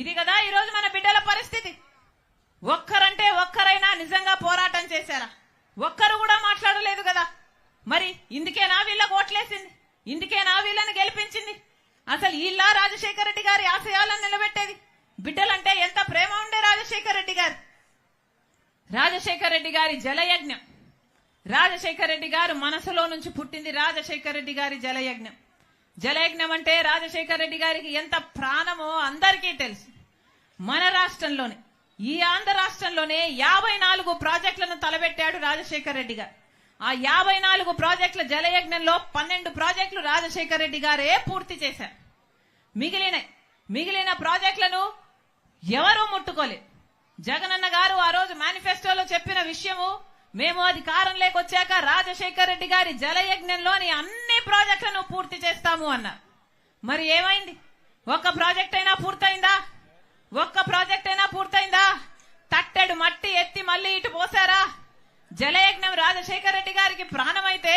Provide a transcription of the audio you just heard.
ఇది కదా ఈరోజు మన బిడ్డల పరిస్థితి. ఒక్కరంటే ఒక్కరైనా నిజంగా పోరాటం చేశారా? ఒక్కరు కూడా మాట్లాడలేదు కదా. మరి ఇందుకేనా వీళ్ళకు ఓట్లేసింది? ఇందుకేనా వీళ్ళని గెలిపించింది? అసలు ఇలా రాజశేఖర రెడ్డి గారి ఆశయాలను నిలబెట్టేది? బిడ్డలంటే ఎంత ప్రేమ ఉండే రాజశేఖర రెడ్డి గారు? రాజశేఖర రెడ్డి గారి జలయజ్ఞం. రాజశేఖర రెడ్డి గారు మనసులో నుంచి పుట్టింది రాజశేఖర రెడ్డి గారి జలయజ్ఞం. జలయజ్ఞం అంటే రాజశేఖర రెడ్డి గారికి ఎంత ప్రాణమో అందరికీ తెలుసు. మన రాష్ట్రంలోనే ఈ ఆంధ్ర రాష్ట్రంలోనే యాభై నాలుగు ప్రాజెక్టులను తలబెట్టాడు రాజశేఖర రెడ్డి గారు. ఆ యాభై నాలుగు ప్రాజెక్టుల జలయజ్ఞంలో పన్నెండు ప్రాజెక్టులు రాజశేఖర రెడ్డి గారే పూర్తి చేశారు. మిగిలిన మిగిలిన ప్రాజెక్టులను ఎవరూ ముట్టుకోలేదు. జగనన్న గారు ఆ రోజు మేనిఫెస్టోలో చెప్పిన విషయము మేము అధికారంలోకి వచ్చాక రాజశేఖర రెడ్డి గారి జలయజ్ఞంలోని అన్ని ప్రాజెక్టులను పూర్తి చేస్తాము అన్నారు మరి ఏమైంది? ఒక్క ప్రాజెక్ట్ అయినా పూర్తయిందా? ఒక్క ప్రాజెక్ట్ అయినా పూర్తయిందా? తట్టెడు మట్టి ఎత్తి మళ్ళీ ఇటు పోసారా జలయజ్ఞం రాజశేఖర రెడ్డి గారికి ప్రాణమైతే